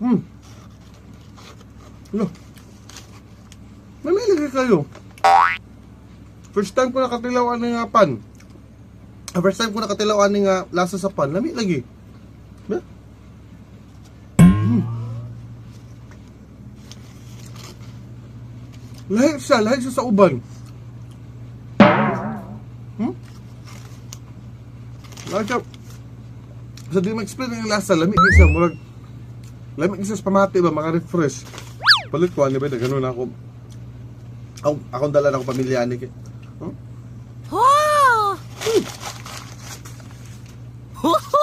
Ano? Mamili kayo. First time ko nakatilawan ng nga pan. Ah, First time ko nakatilawan ng nga lasa sa pan. Lami lagi. Ba? Hmm. Lahi siya, lahi siya sa uban. Hmm? Lahi siya. Sa di ma-explain ang lasa, lami siya. Murag, lami siya sa pamati ba, maka-refresh. Palit ko, ano ba, na ganun ako. Ako, akong dala na ako pamilya ni kay. Huh? Wow! Wow!